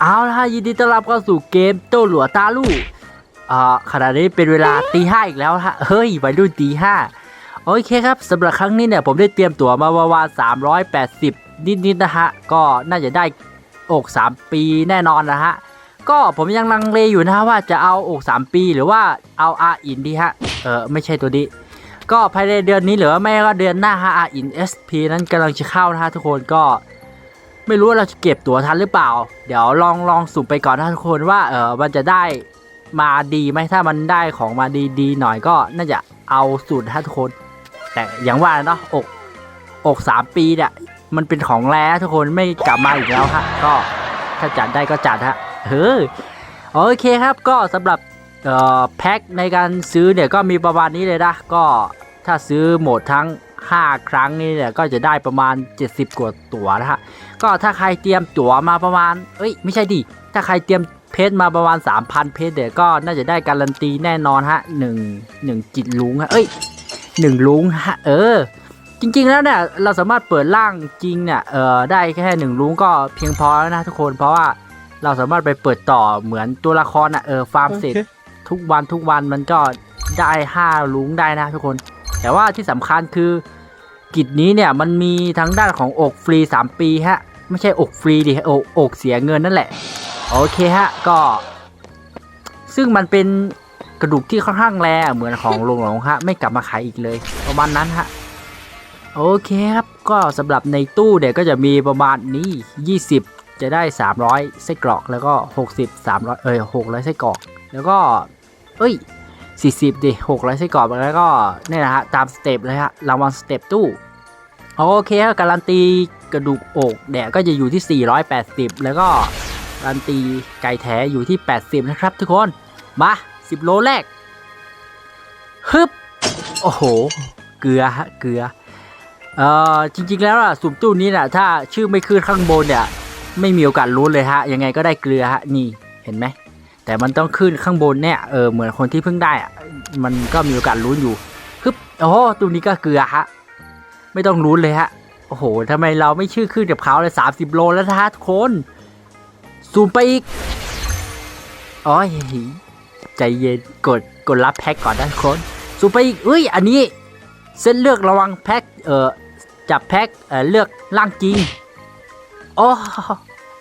เอาละฮะยินดีต้อนรับเข้าสู่เกมโต้หลัวตาลู่อ่าขณะนี้เป็นเวลาตีห้าอีกแล้วฮะเฮ้ยวัยรุ่นตีห้าโอเคครับสำหรับครั้งนี้เนี่ยผมได้เตรียมตั๋วมาประมาณ380 นิดๆนะฮะ ก็น่าจะได้อก3 ปีแน่นอนนะฮะ ก็ผมยังลังเลอยู่นะฮะว่าจะเอาอก 3 ปีหรือว่าเอาอาอินดีฮะ เออไม่ใช่ตัวนี้ ก็ภายในเดือนนี้หรือว่าไม่ก็เดือนหน้าฮะอาอิน SP นั้นกำลังจะเข้านะฮะทุกคนก็ ไม่รู้ว่าเราจะเก็บตั๋วทันหรือเปล่า เดี๋ยวลองลองสุ่มไปก่อนนะทุกคนว่าเออมันจะได้มาดีไหมถ้ามันได้ของมาดีดีหน่อยก็น่าจะเอาสูตรนทุกคน แต่อย่างว่าเนาะอกอกสามปีเนี่ยมันเป็นของแร้ทุกคนไม่กลับมาอีกแล้วฮะก็ถ้าจัดได้ก็จัดฮะเฮ้ยโอเคครับก็สำหรับเออแพ็คในการซื้อเนี่ยก็มีประมาณนี้เลยนะก็ถ้าซื้อหมดทั้ง 5 ครั้งนี่เนี่ยก็จะได้ประมาณ 70 กว่าตั๋วนะฮะก็ถ้าใครเตรียมตั๋วมาประมาณเอ้ยไม่ใช่ดิถ้าใครเตรียมเพชรมาประมาณ 3,000 เพชรเดี๋ยวก็น่าจะได้การันตีแน่นอนฮะหนึ่งหนึ่งจิตลุงฮะเอ้ยหนึ่งลุงฮะเออ จริงๆแล้วเนี่ยเราสามารถเปิดร่างจริงเนี่ยเออได้แค่หนึ่งลุงก็เพียงพอแล้วนะทุกคนเพราะว่าเราสามารถไปเปิดต่อเหมือนตัวละครอะเออฟาร์มเสร็จทุกวันทุกวันมันก็ได้ห้าลุงได้นะทุกคน แต่ว่าที่สำคัญคือ กิจนี้เนี่ยมันมีทั้งด้านของอกฟรี 3 ปีฮะ ไม่ใช่อกฟรีดิอกอกเสียเงินนั่นแหละ โอเคฮะ ก็ ซึ่งมันเป็นกระดูกที่ค่อนข้างแรงเหมือนของลงหลงฮะ ไม่กลับมาขายอีกเลย ประมาณนั้นฮะ โอเคครับ ก็สำหรับในตู้เนี่ยก็จะมีประมาณนี้ 20 จะได้ 300ไส้กรอกแล้วก็ 60 300 เอ้ย600ไส้กรอก แล้วก็ เอ้ย 40ดิ600ไส้กรอกแล้วก็เนี่ยนะฮะตามสเต็ปเลยฮะรางวัลสเต็ปตู้โอเคครับการันตีกระดูกอกเนี่ยก็จะอยู่ที่ 480 แล้วก็การันตีไก่แท้อยู่ที่ 80 นะครับทุกคนมา 10 โลแรกฮึบโอ้โห เกลือฮะเกลือเอ่อจริง ๆ แล้วอะสุ่มตู้นี้นะถ้าชื่อไม่ขึ้นข้างบนเนี่ยไม่มีโอกาสรู้เลยฮะยังไงก็ได้เกลือฮะนี่เห็นไหม แต่มันต้องขึ้นข้างบนเนี่ยเออเหมือนคนที่เพิ่งได้อะมันก็มีโอกาสลุ้นอยู่ฮึบโอ้ตัวนี้ก็เกลือฮะไม่ต้องลุ้นเลยฮะโอ้โหทำไมเราไม่ชื่อขึ้นกับเขาเลยสามสิบโลแล้วฮะทุกคนซูมไปอีกอ๋อใจเย็นกดกดรับแพ็กก่อนนะทุกคนซูมไปอีกเอ้ยอันนี้ เส้นเลือกระวังแพ็กเออจับแพ็กเอ่อเลือกล่างจริงโอ้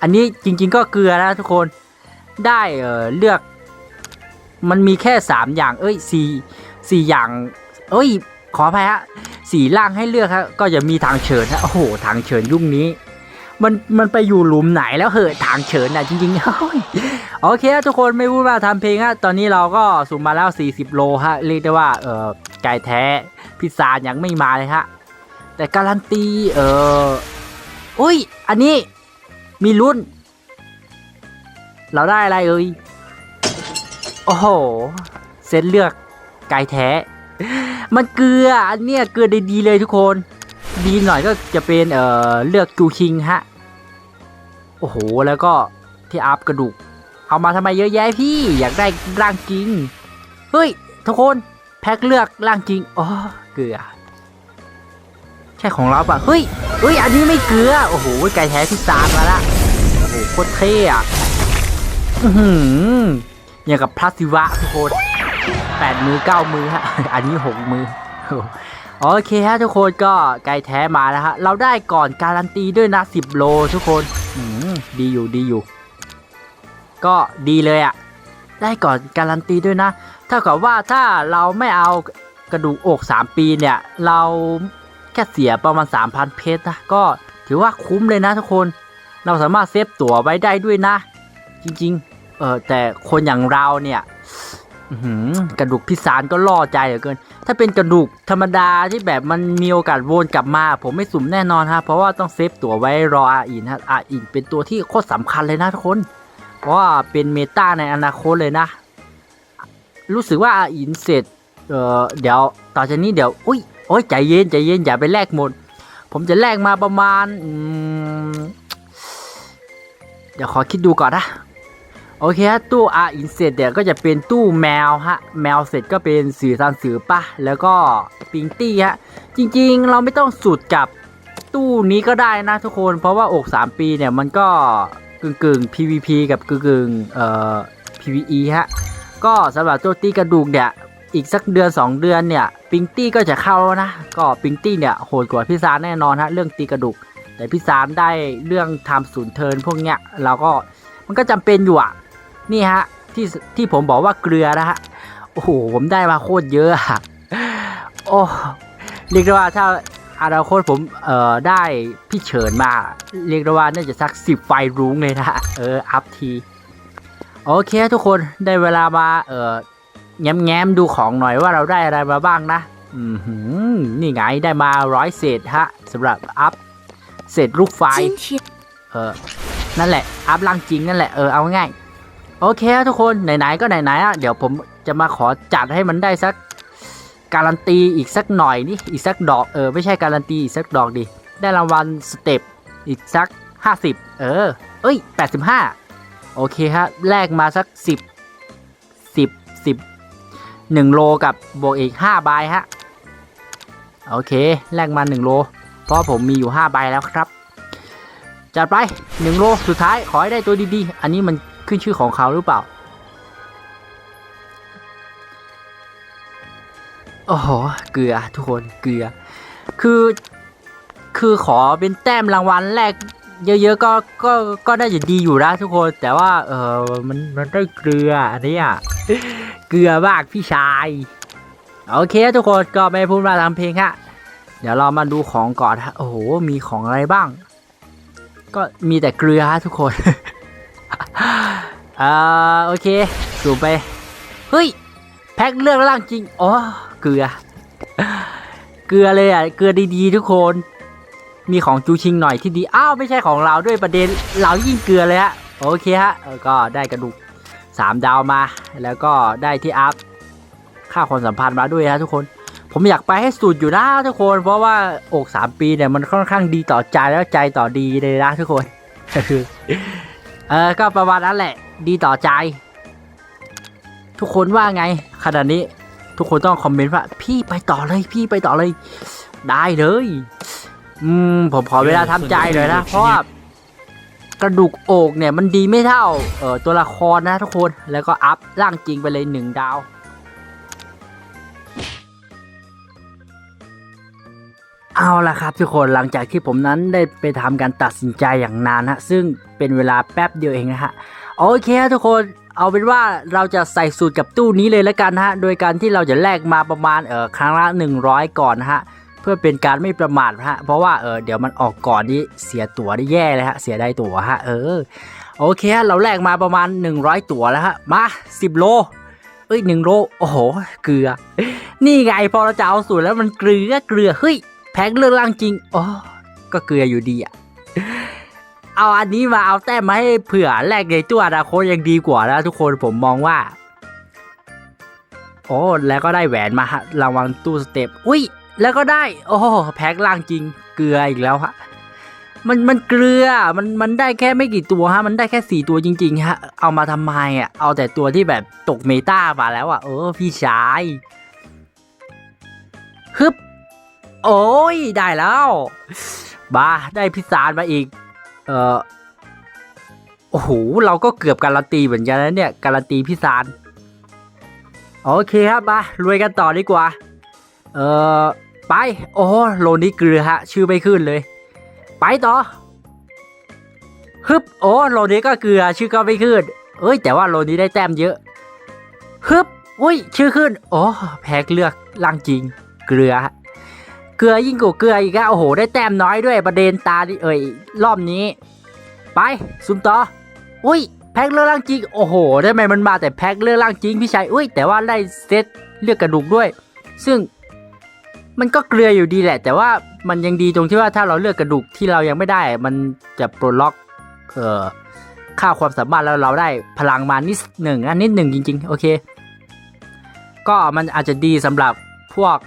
อันนี้จริง ๆ ก็เกลือนะทุกคน ได้เออเลือก มันมีแค่สามอย่าง เอ้ยสี่สี่อย่าง เอ้ย ขออภัยฮะสีล่างให้เลือกครับก็จะมีทางเฉินฮะโอ้โหทางเฉินยุ่งนี้ มันมันไปอยู่หลุมไหนแล้วเหอะทางเฉินน่ะจริงๆโอ้ยโอเคทุกคนไม่พูดว่าทำเพลงฮะตอนนี้เราก็สุ่มมาแล้ว 40 โลฮะเรียกได้ว่าเออไก่แท้พิซซ่ายังไม่มาเลยฮะแต่การันตีเอออุ้ย อันนี้มีลุ้น เราได้อะไรเอ่ย โอ้โห เซตเลือกไก่แท้ มันเกลือ อันเนี้ยเกลือดีๆเลยทุกคน ดีหน่อยก็จะเป็นเอ่อเลือกจูคิงฮะ โอ้โห แล้วก็ที่อัพกระดูก เอามาทำไมเยอะแยะพี่ อยากได้ร่างจริง เฮ้ย ทุกคนแพ็คเลือกร่างจริง อ๋อ เกลือ ใช่ของเราปะเฮ้ยเฮ้ย อันนี้ไม่เกลือ โอ้โห ไก่แท้พิซซ่ามาละ โอ้โห โคตรเท่อะ อือหือย่างกับพระศิวะทุกคนแปดมือเก้ามือฮะ อันนี้หกมือ โอเคฮะทุกคนก็ไก่แท้มาแล้วฮะ เราได้ก่อนการันตีด้วยนะสิบโลทุกคนอืมดีอยู่ดีอยู่ ก็ดีเลยอะ่ะ ได้ก่อนการันตีด้วยนะ เท่ากับว่าถ้าเราไม่เอากระดูกอก3ปีเนี่ย เราแค่เสียประมาณ3,000เพชรนะ ก็ถือว่าคุ้มเลยนะทุกคน เราสามารถเซฟตั๋วไว้ได้ด้วยนะ จริง ๆ เออแต่คนอย่างเราเนี่ยกระดูกพิสารก็ล่อใจเหลือเกิน ถ้าเป็นกระดูกธรรมดาที่แบบมันมีโอกาสวนกลับมา ผมไม่สุ่มแน่นอนฮะ เพราะว่าต้องเซฟตัวไว้รออาอินฮะอาอินเป็นตัวที่โคตรสำคัญเลยนะทุกคน เพราะว่าเป็นเมตาในอนาคตเลยนะ รู้สึกว่าอาอินเสร็จ เออเดี๋ยวต่อจากนี้เดี๋ยว อุ้ยโอ้ยใจเย็นใจเย็นอย่าไปแลกหมด ผมจะแลกมาประมาณมเดี๋ยวขอคิดดูก่อนนะ โอเคฮะตู้ R in เสร็จเดี๋ยวก็จะเป็นตู้แมวฮะแมวเสร็จก็เป็นสื่อสารสื่อปะแล้วก็ปิงตี้ฮะจริงๆ เราไม่ต้องสุดกับตู้นี้ก็ได้นะทุกคน เพราะว่าอก 3 ปีเนี่ยมันก็กึ่งกึ่งๆ PVP กับกึ่งกึ่งๆเอ่อ PVE ฮะก็สำหรับตัวตีกระดูกเนี่ยอีกสักเดือน 2 เดือนเนี่ยปิงตี้ก็จะเข้าแล้วนะก็ปิงตี้เนี่ยโหดกว่าพี่ซานแน่นอนฮะเรื่องตีกระดูก แต่พี่ซานได้เรื่องทำศูนย์เทิร์นพวกเนี้ยเราก็มันก็จำเป็นอยู่อะ นี่ฮะที่ที่ผมบอกว่าเกลือนะฮะโอ้โหผมได้มาโคตรเยอะอะโอ้เรียกได้ว่าถ้าอนาคตผมเอ่อได้พี่เฉินมา เรียกได้ว่าน่าจะสักสิบไฟรุ้งเลยนะฮะเอออัพทีโอเคทุกคนได้เวลามาเอ่อแง้มแง้มๆดูของหน่อยว่าเราได้อะไรมาบ้างนะอืมหือนี่ไงได้มาร้อยเศษฮะสำหรับอัพเศษลูกไฟ今天เออนั่นแหละ อัพร่างจริงนั่นแหละเออเอาง่ายๆ โอเคทุกคนไหนๆก็ไหนๆอะเดี๋ยวผมจะมาขอจัดให้มันได้สักการันตีอีกสักหน่อยนี่อีกสักดอกเออไม่ใช่การันตีอีกสักดอกดิได้รางวัลสเต็ปอีกสัก 50 เออ เอ้ย 85 โอเคฮะแลกมาสัก 10 10 10 1 โลกับบวกอีก5ใบฮะโอเคแลกมา 1 โล เพราะผมมีอยู่5ใบแล้วครับ จัดไปหนึ่งโลสุดท้ายขอให้ได้ตัวดีๆ อันนี้มัน ขึ้นชื่อของเขาหรือเปล่าโอ้โหเกลือทุกคนเกลือ คือคือขอเป็นแต้มรางวัลแรกเยอะๆก็ก็ก็น่าจะดีอยู่นะทุกคน แต่ว่าเออมันมันได้เกลืออันเนี้ยเกลือมากพี่ชายโอเคทุกคนก็ไม่พูดมาทำเพลงฮะเดี๋ยวเรามาดูของก่อนฮะโอ้โหมีของอะไรบ้าง ก็มีแต่เกลือฮะทุกคน อ่าโอเค สูบไป เฮ้ย แพ็คเลือกร่างจริง อ๋อ เกลือ เกลือเลยอะ เกลือดีๆทุกคน มีของจูชิงหน่อยที่ดี อ้าว ไม่ใช่ของเราด้วยประเด็น เรายิ่งเกลือเลยฮะ โอเคฮะ ก็ได้กระดูกสามดาวมา แล้วก็ได้ที่อัพ ค่าความสัมพันธ์มาด้วยฮะทุกคน ผมอยากไปให้สุดอยู่นะทุกคน เพราะว่าอกสามปีเนี่ยมันค่อนข้างดีต่อใจแล้วใจต่อดีเลยนะทุกคนคือเออ ก็ประมาณนั้นแหละ ดีต่อใจ ทุกคนว่าไงขนาดนี้ทุกคนต้องคอมเมนต์ว่า พี่ไปต่อเลยพี่ไปต่อเลย ได้เลย อืมผมขอเวลาทำใจหน่อยนะ เพราะว่ากระดูกอกเนี่ยมันดีไม่เท่า เออตัวละครนะทุกคนแล้วก็อัพร่างจริงไปเลยหนึ่งดาว เอาละครับทุกคนหลังจากที่ผมนั้นได้ไปทำการตัดสินใจอย่างนานฮะซึ่งเป็นเวลาแป๊บเดียวเองนะฮะโอเคทุกคนเอาเป็นว่าเราจะใส่สูตรกับตู้นี้เลยแล้วกันฮะโดยการที่เราจะแลกมาประมาณเออครั้งละ 100 ก่อนนะฮะเพื่อเป็นการไม่ประมาทฮะเพราะว่าเออเดี๋ยวมันออกก่อนนี่เสียตั๋วได้แย่เลยฮะเสียได้ตั๋วฮะเออโอเคฮะเราแลกมาประมาณ 100 ตั๋วแล้วฮะมา 10 โลเอ้ยหนึ่งโลโอ้โหเกลือ นี่ไงพอเราจะเอาสูตรแล้วมันเกลือเกลือเฮ้ย พ็คเรื่องร่างจริงอ๋อก็เกลืออยู่ดีอะเอาอันนี้มาเอาแต้มมาให้เผื่อแลกในตัวอนาคตยังดีกว่านะทุกคนผมมองว่า โอ้แล้วก็ได้แหวนมาฮะรางวัลตู้สเต็ปอุ้ย แล้วก็ได้ โอ้แพ็คล่างจริง เกลืออีกแล้วฮะมันมันเกลือ มันมันได้แค่ไม่กี่ตัวฮะ มันได้แค่สี่ตัวจริงๆฮะ เอามาทำไมอะ เอาแต่ตัวที่แบบตกเมตามาแล้วอะ เออพี่ชายฮึบ โอ้ย ได้แล้วบ้าได้พิซานมาอีก เออโอ้โห เราก็เกือบการันตีเหมือนกันนะเนี่ย การันตีพิซานโอเคครับมารวยกันต่อดีกว่า เออไป โอ้โลนี้เกลือฮะ ชื่อไม่ขึ้นเลย ไปต่อฮึบโอ้โลนี้ก็เกลือชื่อก็ไม่ขึ้น เอ้ย แต่ว่าโลนี้ได้แต้มเยอะฮึบอุ้ย ชื่อขึ้น โอ้แพ็กเลือกล่างจริง เกลือฮะ เกลือยิ่งกว่าเกลืออีกอะโอ้โห ได้แต้มน้อยด้วยประเด็นตาดิเอ่ยรอบนี้ ไปซุมต่ออุ้ยแพ็คเลือกร่างจริงโอ้โหทำไหมมันมาแต่แพ็คเลือกร่างจริงพี่ชายอุ้ยแต่ว่าได้เซตเลือกกระดูกด้วย ซึ่งมันก็เกลืออยู่ดีแหละ แต่ว่ามันยังดีตรงที่ว่าถ้าเราเลือกกระดูกที่เรายังไม่ได้ มันจะปลดล็อกเอ่อค่าความสามารถแล้วเราได้พลังมานิดหนึ่งอันนิดหนึ่งจริง ๆ โอเค ก็มันอาจจะดีสำหรับพวก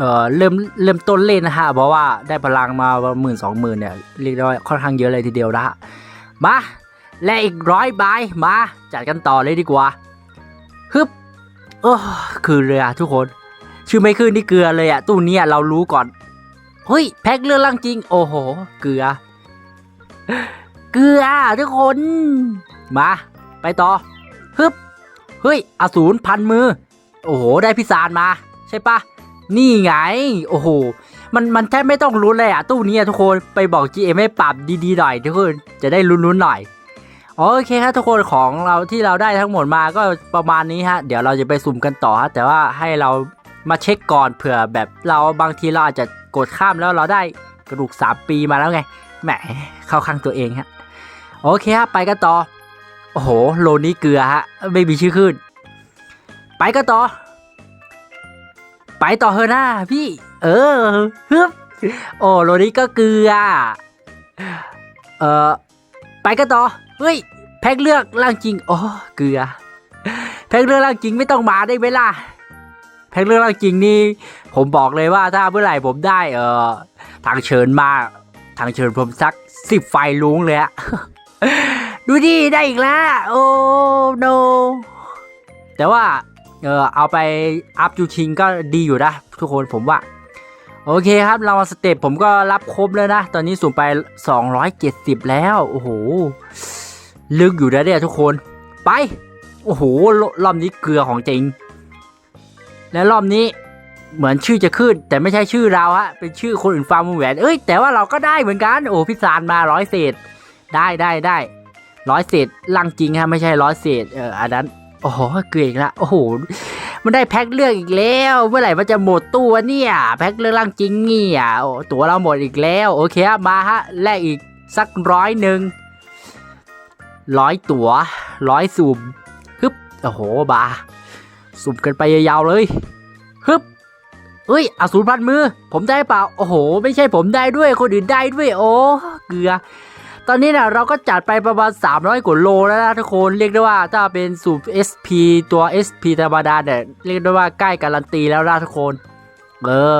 เอ่อเริ่มเริ่มต้นเล่นนะฮะเพราะว่าได้พลังมาหมื่นสองหมื่นเนี่ยเรียกได้ว่าค่อนข้างเยอะเลยทีเดียวนะฮะมาและอีกร้อยใบมาจัดกันต่อเลยดีกว่าฮึบโอ้คือเรือทุกคน ชื่อไม่ขึ้นนี่เกลือเลยอะตู้นี้เรารู้ก่อนเฮ้ยแพ็คเรือล่างจริง โอ้โห เกลือ เกลือทุกคน มา ไปต่อฮึบเฮ้ยอสูรพันมือ โอ้โห ได้พิซานมา ใช่ปะ นี่ไง โอ้โห มันมันแทบไม่ต้องลุ้นเลยอะตู้นี้ทุกคนไปบอก GM ให้ปรับดีๆหน่อยทุกคนจะได้ลุ้นๆหน่อยโอเคครับทุกคนของเราที่เราได้ทั้งหมดมาก็ประมาณนี้ฮะ เดี๋ยวเราจะไปสุ่มกันต่อฮะแต่ว่าให้เรามาเช็คก่อนเผื่อแบบเราบางทีเราอาจจะกดข้ามแล้วเราได้กระดูก 3 ปีมาแล้วไงแหมเข้าข้างตัวเองฮะโอเคฮะไปกันต่อ โอ้โห โลนี้เกลือฮะ ไม่มีชื่อขึ้น ไปกันต่อ ไปต่อเฮอะหน้าพี่ เออฮึบโอ้โลนี้ก็เกลือ เออไปกันต่อ เฮ้ย แพ็กเลือกร่างจริงโอ้เกลือ แพ็กเลือกร่างจริงไม่ต้องมาได้ไหมล่ะ แพ็กเลือกร่างจริงนี่ ผมบอกเลยว่าถ้าเมื่อไหร่ผมได้ เออทางเชิญมาทางเชิญผมสักสิบไฟลุงเลยอะดูดิได้อีกแล้ว โอ้ no แต่ว่า เออเอาไปอัพจูชิงก็ดีอยู่นะทุกคนผมว่า โอเคครับเราสเต็ปผมก็รับครบแล้วนะ ตอนนี้สูงไป 270 แล้ว โอ้โห ลึกอยู่นะเนี่ยทุกคนไป โอ้โห รอบนี้เกลือของจริง และรอบนี้เหมือนชื่อจะขึ้น แต่ไม่ใช่ชื่อเราฮะ เป็นชื่อคนอื่นฟาร์มวงแหวน เอ้ย แต่ว่าเราก็ได้เหมือนกัน โอ้พิซานมาร้อยเศษ ได้ได้ได้ร้อยเศษลังจริงฮะ ไม่ใช่ร้อยเศษ เอออันนั้น โอ้โหเกลืออีกแล้วโอ้โหมันได้แพ็คเลือกอีกแล้ว เมื่อไหร่มันจะหมดตัวเนี่ย แพ็คเลือกร่างจริงเนี่ยโอ้ตัวเราหมดอีกแล้ว โอเคมาฮะแลกอีกสักร้อยหนึ่งร้อยตัวร้อยสุ่มฮึบโอ้โหบาสุ่มกันไปยาวๆเลยฮึบเอ้ยอสูรพันมือ ผมได้เปล่า โอ้โห ไม่ใช่ผมได้ด้วยคนอื่นได้ด้วย โอ้เกลือ ตอนนี้นะเราก็จัดไปประมาณ 300กว่าโลแล้วนะทุกคนเรียกได้ว่าถ้าเป็นสูบ SP ตัว SP ธรรมดาเนี่ยเรียกได้ว่าใกล้การันตีแล้วนะทุกคนเออ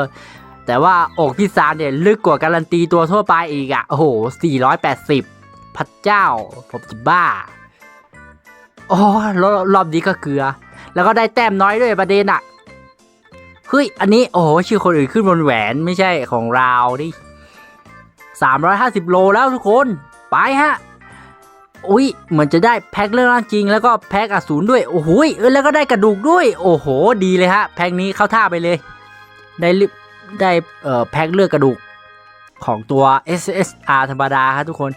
แต่ว่าอกพิซานเนี่ยลึกกว่าการันตีตัวทั่วไปอีกอะโอ้โห 480พระเจ้า ผมจะบ้าอ้รอบรอบนี้ก็เกลือ แล้วก็ได้แต้มน้อยด้วยประเด็นอะเฮ้ย อันนี้ โอ้โห ชื่อคนอื่นขึ้นบนแหวนไม่ใช่ของเราดิ350 โลแล้วทุกคน ไปฮะอุ้ยเหมือนจะได้แพ็คเรื่องร่างจริง แล้วก็แพ็คอสูรด้วยโอ้โหเออแล้วก็ได้กระดูกด้วย โอ้โห ดีเลยฮะ แพ็คนี้เข้าท่าไปเลย ได้ได้เอ่อแพ็คเลือกกระดูกของตัว SSR ธรรมดาครับทุกคน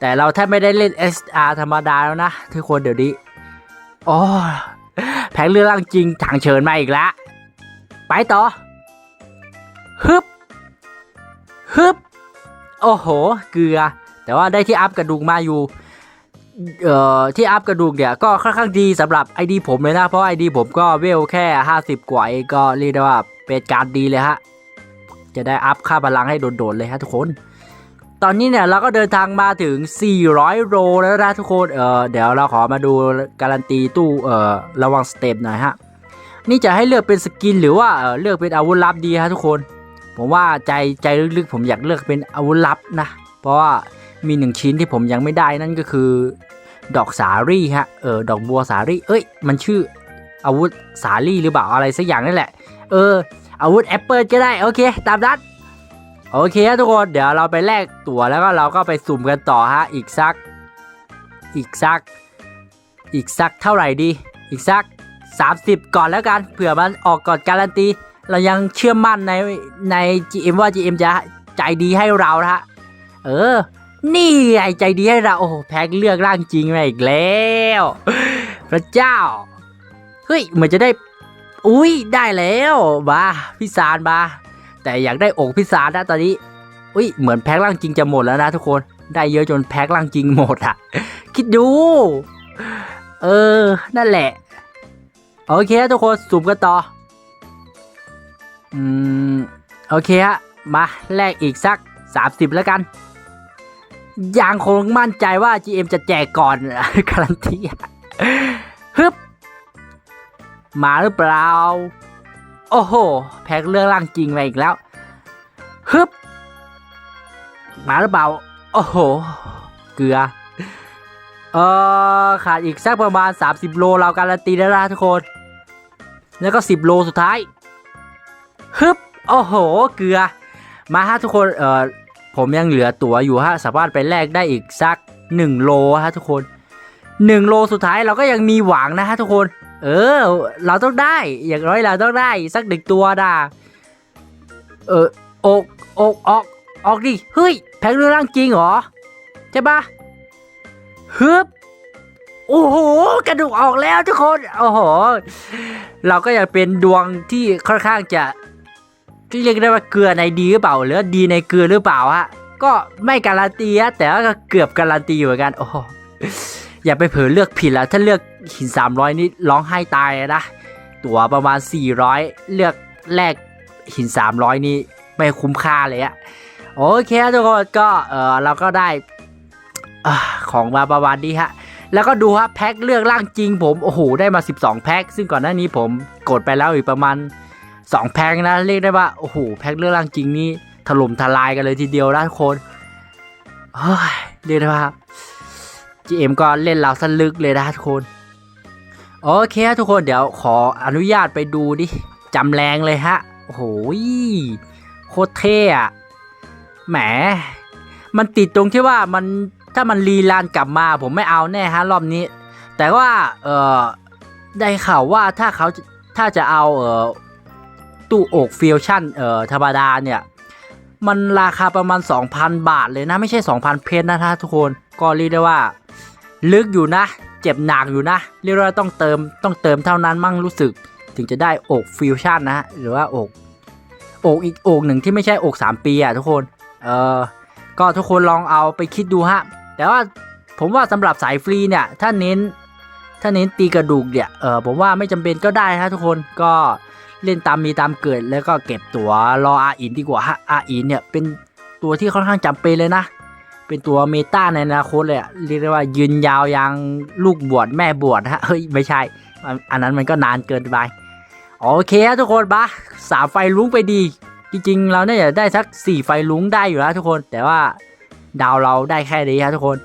แต่เราแทบไม่ได้เล่น SR ธรรมดาแล้วนะทุกคนเดี๋ยวนี้อ๋อแพ็คเลือกร่างจริงถังเชิญมาอีกแล้วไปต่อฮึบฮึบโอ้โห เกลือ แต่ว่าได้ที่อัพกระดูกมาอยู่เอ่อที่อัพกระดูกเนี่ยก็ค่อนข้างดีสำหรับ ID ผมเลยนะ เพราะ ID ผมก็เวลแค่ 50 กว่าเองก็เรียกได้ว่าเป็นการดีเลยฮะ จะได้อัพค่าพลังให้โดดๆเลยฮะทุกคน ตอนนี้เนี่ยเราก็เดินทางมาถึง 400 โลแล้วนะทุกคนเออเดี๋ยวเราขอมาดูการันตีตู้เอ่อระวังสเต็ปหน่อยฮะ นี่จะให้เลือกเป็นสกินหรือว่าเออเลือกเป็นอาวุธลับดีฮะทุกคน ผมว่าใจใจลึกๆผมอยากเลือกเป็นอาวุธลับนะ เพราะว่า มีหนึ่งชิ้นที่ผมยังไม่ได้นั่นก็คือ ดอกสาลี่ฮะเออดอกบัวสาลี่เอ้ย มันชื่ออาวุธสาลี่หรือเปล่าอะไรสักอย่างนั่นแหละ เออ อาวุธแอปเปิลก็ได้ โอเค ตามนั้นโอเคทุกคนเดี๋ยวเราไปแลกตั๋วแล้วก็เราก็ไปสุ่มกันต่อฮะอีกสัก อีกสัก อีกสักเท่าไหร่ดี อีกสัก 30 ก่อนแล้วกันเผื่อมันออกก่อนการันตีเรายังเชื่อมั่นในใน GM ว่า GM จะใจดีให้เรานะฮะ เออ นี่ไงใจดีให้เราโอ้โหแพ็คเลือกร่างจริงมาอีกแล้ว พระเจ้า เฮ้ยเหมือนจะได้ อุ้ยได้แล้วมาพี่สารมาแต่อยากได้อกพี่สารนะตอนนี้ อุ้ยเหมือนแพ็คร่างจริงจะหมดแล้วนะทุกคนได้เยอะจนแพ็คร่างจริงหมดอะคิดดู เออ นั่นแหละ โอเคทุกคนสุ่มกันต่อ อืม โอเคฮะ มาแลกอีกสัก 30 แล้วกัน ยังคงมั่นใจว่า GM จะแจกก่อนการันตีฮึบมาหรือเปล่า โอ้โห แพ็คเรื่องร่างจริงมาอีกแล้วฮึบมาหรือเปล่า โอ้โห เกลือ เออขาดอีกสักประมาณ 30 โลเราการันตีแล้วนะทุกคน แล้วก็ 10 โลสุดท้ายฮึบโอ้โห เกลือ มาฮะทุกคน เอ่อ ผมยังเหลือตั๋วอยู่ฮะสามารถไปแลกได้อีกสัก 1 โลฮะทุกคน 1 โลสุดท้ายเราก็ยังมีหวังนะฮะทุกคน เออ เราต้องได้ อย่างน้อยเราต้องได้สักหนึ่งตัวดาเอออกอกออกออกดิเฮ้ยแพ็คเรื่องร่างจริงเหรอใช่ปะฮึบโอ้โหกระดูกออกแล้วทุกคนโอ้โหเราก็ยังเป็นดวงที่ค่อนข้างจะ เรียกได้ว่าเกลือในดีหรือเปล่าหรือดีในเกลือหรือเปล่าฮะก็ไม่การันตีฮะแต่ว่าก็เกือบการันตีอยู่เหมือนกันโอ้อย่าไปเผลอเลือกผิดแล้วถ้าเลือกหิน 300 นี่ร้องไห้ตายนะ ตั๋วประมาณ 400 เลือกแลกหิน 300 นี่ไม่คุ้มค่าเลยอะโอเคทุกคนก็เออเราก็ได้ของมาประมาณนี้ฮะ แล้วก็ดูฮะแพ็คเลือกร่างจริงผม โอ้โห ได้มา 12 แพ็คซึ่งก่อนหน้านี้ผมกดไปแล้วอีกประมาณ 2 แพ็คนะเรียกได้ว่าโอ้โหแพ็คเลือกร่างจริงนี่ถล่มทลายกันเลยทีเดียวนะทุกคนเฮ้ยเรียกได้ว่า GM ก็เล่นเราสลึกเลยนะทุกคน โอเคทุกคนเดี๋ยวขออนุญาตไปดูดิจำแรงเลยฮะโอ้โหโคตรเท่อะแหม มันติดตรงที่ว่ามันถ้ามันรีลานกลับมาผมไม่เอาแน่ฮะรอบนี้ แต่ว่าเออได้ข่าวว่าถ้าเขาถ้าจะเอาเออ ตู้อกฟิวชั่นเอ่อธรรมดาเนี่ย มันราคาประมาณ 2,000 บาทเลยนะ ไม่ใช่ 2,000 เพชรนะฮะทุกคนก็เรียกได้ว่า ลึกอยู่นะ เจ็บหนักอยู่นะ เรียกว่าต้องเติมต้องเติมเท่านั้นมั่งรู้สึก ถึงจะได้อกฟิวชั่นนะหรือว่าอกอกอีกอกหนึ่งที่ไม่ใช่อก 3 ปีอะทุกคนเออก็ทุกคนลองเอาไปคิดดูฮะแต่ว่าผมว่าสำหรับสายฟรีเนี่ยถ้าเน้นถ้าเน้นตีกระดูกเนี่ยเออผมว่าไม่จำเป็นก็ได้ฮะทุกคนก็ เล่นตามมีตามเกิดแล้วก็เก็บตัวรออาอินดีกว่าฮะอาอินเนี่ยเป็นตัวที่ค่อนข้างจำเป็นเลยนะ เป็นตัวเมตาในอนาคตเลยเรียกได้ว่ายืนยาวยังลูกบวชแม่บวชฮะเฮ้ยไม่ใช่ อันนั้นมันก็นานเกินไปโอเคทุกคนปะสามไฟลุ้งไปดี จริงๆ เราเนี่ยได้สักสี่ไฟลุ้งได้อยู่แล้วทุกคนแต่ว่าดาวเราได้แค่นี้ฮะทุกคน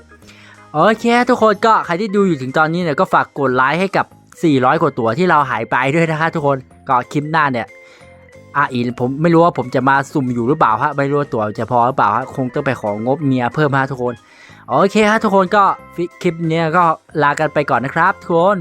โอเคทุกคนก็ใครที่ดูอยู่ถึงตอนนี้เนี่ยก็ฝากกดไลค์ให้กับ 400 กว่าตัวที่เราหายไปด้วยนะคะทุกคนก็คลิปหน้าเนี่ยอาอีผมไม่รู้ว่าผมจะมาสุ่มอยู่หรือเปล่าฮะไม่รู้ว่าตัวจะพอหรือเปล่าฮะคงต้องไปของงบเมียเพิ่มฮะทุกคน โอเคฮะทุกคนก็คลิปเนี้ยก็ลากันไปก่อนนะครับทุกคน